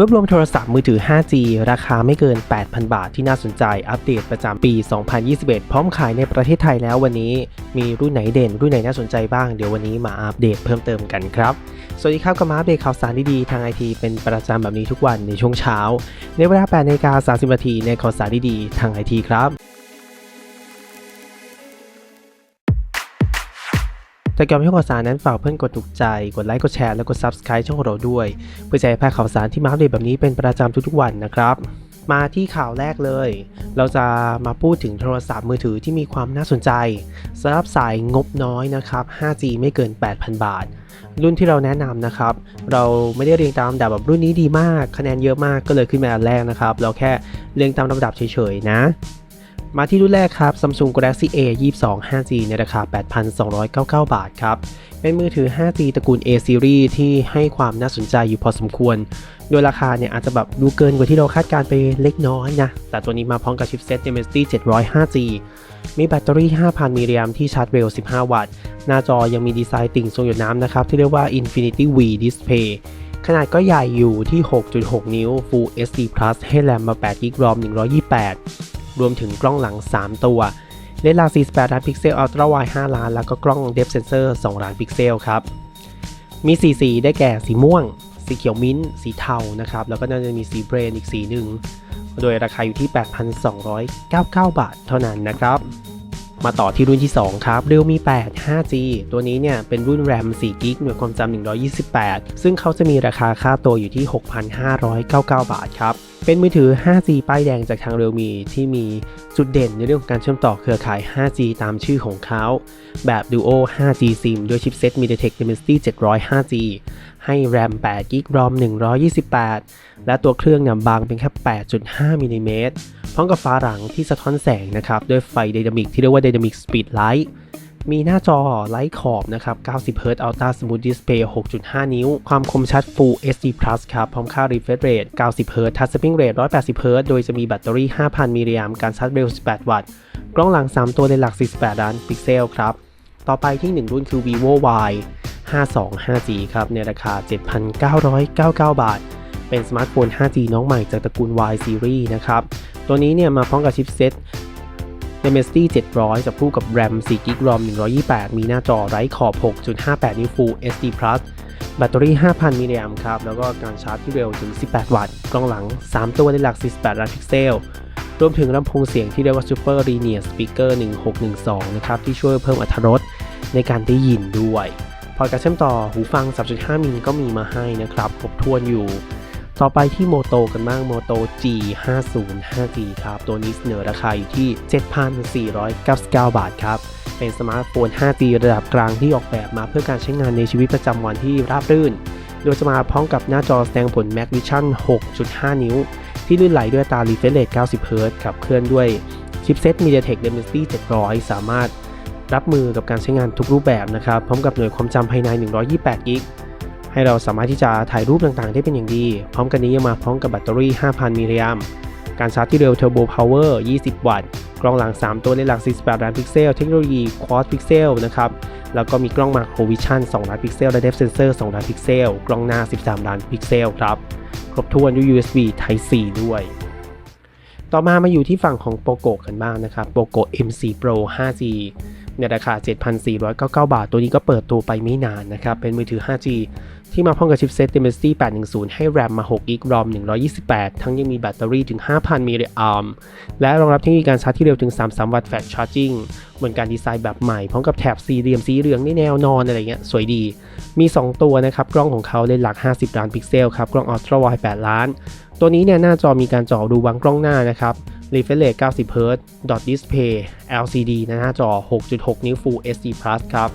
รวบรวมโทรศัพท์มือถือ 5G ราคาไม่เกิน 8,000 บาทที่น่าสนใจ อัปเดตประจำปี 2021 พร้อมขายในประเทศไทยแล้ววันนี้ มีรุ่นไหนเด่น รุ่นไหนน่าสนใจบ้าง เดี๋ยววันนี้มาอัปเดตเพิ่มเติมกันครับ สวัสดีครับกับมาอัปเดตข่าวสารดีๆ ทางไอทีเป็นประจำแบบนี้ทุกวันในช่วงเช้า ในเวลา8นาฬิกา30นาทีในข่าวสารดีๆ ทางไอทีครับ แต่ก่อนที่ข่าวสารนั้นฝากเพื่อนกดถูกใจ กดไลค์ กดแชร์ และกด Subscribe ช่องของเราด้วย เพื่อจะให้พลาดข่าวสารที่มาอัปเดตแบบนี้เป็นประจำทุกๆวันนะครับ มาที่ข่าวแรกเลย เราจะมาพูดถึงโทรศัพท์มือถือที่มีความน่าสนใจสำหรับสายงบน้อยนะครับ 5G ไม่เกิน 8,000 บาท รุ่นที่เราแนะนำนะครับ เราไม่ได้เรียงตามลำดับแบบรุ่นนี้ดีมาก คะแนนเยอะมากก็เลยขึ้นมาอันแรกนะครับ เราแค่เรียงตามลำดับเฉยๆนะ มาที่รุ่นแรกครับ Samsung Galaxy A 22 5G ในราคา 8,299 บาทครับ เป็นมือถือ 5G ตระกูล A series ที่ให้ความน่าสนใจอยู่พอสมควร โดยราคาเนี่ยอาจจะแบบดูเกินกว่าที่เราคาดการไปเล็กน้อยนะ แต่ตัวนี้มาพร้อมกับชิปเซ็ต Dimensity 700 5G มีแบตเตอรี่ 5,000 มิลลิแอมที่ชาร์จเร็ว 15 วัตต์ หน้าจอยังมีดีไซน์ติ่งทรงหยดน้ำนะครับ ที่เรียกว่า Infinity V Display ขนาดก็ใหญ่อยู่ที่ 6.6 นิ้ว Full HD Plus ให้แรมมา8 g b ROM 128 รวมถึงกล้องหลัง 3 ตัวเลนส์หลัก48ล้านพิกเซลอัลตร้าไวด์5ล้าน แล้วก็กล้อง Depth Sensor 2ล้านพิกเซลครับ มีสีสีได้แก่สีม่วง สีเขียวมิ้นท์สีเทานะครับ แล้วก็น่าจะมีสีเบรนอีกสีหนึ่ง โดยราคาอยู่ที่ 8,299 บาทเท่านั้นนะครับมาต่อที่รุ่นที่ 2 ครับ Realme 8 5G ตัวนี้เนี่ย เป็นรุ่น RAM 4 g b หน่วยความจำ128 ซึ่งเขาจะมีราคาค่าตัวอยู่ที่ 6,599 บาทครับ เป็นมือถือ 5G ป้ายแดงจากทาง Realme ที่มีจุดเด่นในเรื่องของการเชื่อมต่อเครือข่าย 5G ตามชื่อของเขา แบบ Duo 5G SIM ด้วยชิปเซ็ต MediaTek Dimensity 700 5G ให้ RAM 8 g b ROM 128 และตัวเครื่องเนี่ยบางเป็นแค่ 8.5มิลลิเมตรพร้อมกับฟ้าหลังที่สะท้อนแสงนะครับ ด้วยไฟไดนามิกที่เรียกว่า Dynamic Speed Light มีหน้าจอไร้ขอบนะครับ 90 Hz Ultra Smooth Display 6.5 นิ้ว ความคมชัด Full HD Plus ครับ พร้อมค่า refresh rate 90 Hz Touch Sampling Rate 180 Hz โดยจะมีแบตเตอรี่ 5,000 มิลลิแอมการชาร์จเร็ว 18 วัตต์ กล้องหลัง 3 ตัวในหลัก 48 ล้านพิกเซลครับ ต่อไปที่ 1 รุ่นคือ vivo y 52 5G ครับ ในราคา 7,999 บาท เป็นสมาร์ทโฟน 5G น้องใหม่จากตระกูล Y Series นะครับ ตัวนี้เนี่ยมาพร้อมกับชิปเซ็ต Dimensity 700 จะคู่กับ RAM 4 g b ROM 128 มีหน้าจอไร้ขอบ 6.58 นิ้ว Full HD Plus แบตเตอรี่ 5,000 มิลลิแอมป์ครับ แล้วก็การชาร์จที่เร็วถึง 18 วัตต์ กล้องหลัง 3 ตัวในหลัก 48 ล้านพิกเซล รวมถึงลำโพงเสียงที่เรียกว่า Super Linear Speaker 1612 นะครับ ที่ช่วยเพิ่มอรรถรสในการได้ยินด้วย พอร์ตการเชื่อมต่อหูฟัง 3.5 มิลก็มีมาให้นะครับ ครบถ้วนอยู่ ต่อไปที่โมโตกันบ้างโมโต G50 5G ครับ ตัวนี้เสนอราคาอยู่ที่ 7,499 บาทครับ เป็นสมาร์ทโฟน 5G ระดับกลางที่ออกแบบมาเพื่อการใช้งานในชีวิตประจำวันที่ราบรื่น โดยจะมาพร้อมกับหน้าจอแสดงผล Mac Vision 6.5 นิ้ว ที่ลื่นไหลด้วยตา refresh rate 90 Hz ขับเคลื่อนด้วยชิปเซ็ต MediaTek Dimensity 700 สามารถรับมือกับการใช้งานทุกรูปแบบนะครับ พร้อมกับหน่วยความจำภายใน 128 g b ให้เราสามารถที่จะถ่ายรูปต่างๆ ได้เป็นอย่างดี พร้อมกันนี้ยังมาพร้อมกับแบตเตอรี่ 5,000 มิลลิแอมการชาร์จที่เร็ว Turbo Power 20 วัตต์ กล้องหลัง 3 ตัวในหลัก 48 ล้านพิกเซล เทคโนโลยี Quad Pixel นะครับ แล้วก็มีกล้อง Macro Vision 2ล้านพิกเซล และ Depth Sensor 2ล้านพิกเซล กล้องหน้า 13 ล้านพิกเซลครับ ครบถ้วนด้วย USB Type C ด้วย ต่อมามาอยู่ที่ฝั่งของ POCO กันบ้างนะครับ POCO M4 Pro 5G ในราคา 7,499 บาท ตัวนี้ก็เปิดตัวไปไม่นานนะครับ เป็นมือถือ 5G ที่มาพร้อมกับชิปเซ็ต Dimensity 810 ให้ RAM มา 6 g b ROM 128 ทั้งยังมีแบตเตอรี่ถึง 5,000มิลลิแอมและรองรับเทคโนโลยีการชาร์จที่เร็วถึง 33 วัตต์ Fast Charging บนการดีไซน์แบบใหม่ พร้อมกับแถบสี่เหลี่ยมสีเหลืองในแนวนอนอะไรเงี้ยสวยดี มี 2 ตัวนะครับ กล้องของเขาเลนส์หลัก 50 ล้านพิกเซลครับ กล้อง Ultra Wide 8ล้าน ตัวนี้เนี่ยหน้าจอมีการจาะดูวางกล้องหน้านะครับ refresh rate 90 Hz dot display LCD นะหน้าจอ 6.6 นิ้ว Full HD Plus ครับ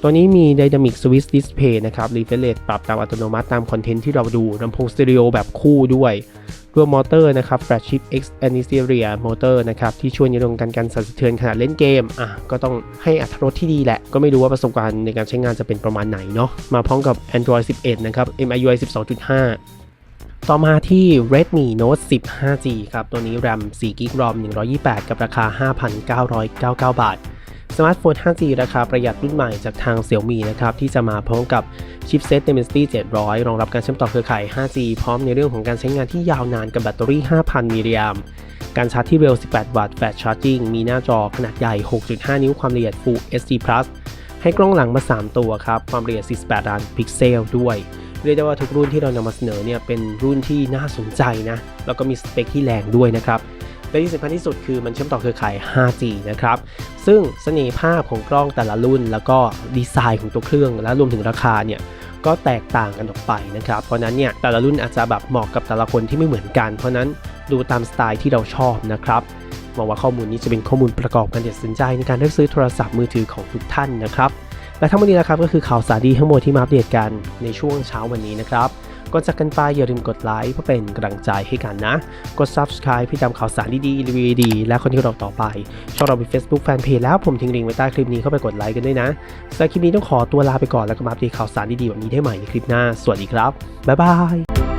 ตัวนี้มี Dynamic Switch Display นะครับ refresh rate ปรับตามอัตโนมัติตามคอนเทนต์ที่เราดูลำโพงสเตอริโอแบบคู่ด้วยรวมมอเตอร์นะครับ flagship X a n i s e r i a Motor นะครับที่ช่วยในเรื่องการการสั่นสะเทือนขณะเล่นเกมอะก็ต้องให้อัตรสที่ดีแหละ ก็ไม่รู้ว่าประสบการณ์ในการใช้งานจะเป็นประมาณไหนเนาะมาพร้อมกับ Android 11 นะครับ MIUI 12.5 ต่อมาที่ Redmi Note 10 5G ครับ ตัวนี้ RAM 4 g b ROM 128 กับราคา 5,999 บาท สมาร์ทโฟน 5G ราคาประหยัดรุ่นใหม่จากทาง Xiaomi นะครับ ที่จะมาพร้อมกับชิปเซ็ต Dimensity 700 รองรับการเชื่อมต่อเครือข่าย 5G พร้อมในเรื่องของการใช้งานที่ยาวนานกับแบตเตอรี่ 5,000 มิลลิแอมการชาร์จที่เร็ว 18 วัตต์ Fast Charging มีหน้าจอขนาดใหญ่ 6.5 นิ้ว ความละเอียด Full HD Plus ให้กล้องหลังมา 3 ตัวครับ ความละเอียด 48 ล้านพิกเซลด้วย เรียกได้ว่าทุกรุ่นที่เรานำมาเสนอเนี่ยเป็นรุ่นที่น่าสนใจนะ แล้วก็มีสเปคที่แรงด้วยนะครับและที่สำคัญที่สุดคือมันเชื่อมต่อเครือข่าย 5G นะครับ ซึ่งเสน่ห์ภาพของกล้องแต่ละรุ่น แล้วก็ดีไซน์ของตัวเครื่อง และรวมถึงราคาเนี่ยก็แตกต่างกันออกไปนะครับ เพราะนั้นเนี่ยแต่ละรุ่นอาจจะแบบเหมาะกับแต่ละคนที่ไม่เหมือนกัน เพราะฉะนั้นดูตามสไตล์ที่เราชอบนะครับหวังว่าข้อมูลนี้จะเป็นข้อมูลประกอบการตัดสินใจในการเลือกซื้อโทรศัพท์มือถือของทุกท่านนะครับ และทั้งหมดนี้นะครับก็คือข่าวสารดีทั้งหมดที่มาอัปเดตกันในช่วงเช้าวันนี้นะครับก่อนจากกันไปอย่าลืมกดไลค์เพื่อเป็นกำลังใจให้กันนะ กด subscribe เพื่อตามข่าวสารดีๆรีวิวดี และคนที่เราต่อไป ช่องเราเป็น Facebook Fanpage แล้วผมทิ้งลิงก์ไว้ใต้คลิปนี้เข้าไปกดไลค์กันด้วยนะสำหรับคลิปนี้ต้องขอตัวลาไปก่อนแล้วก็มาอัปเดตข่าวสารดีๆแบบนี้ได้ใหม่ในคลิปหน้า สวัสดีครับ บ๊ายบาย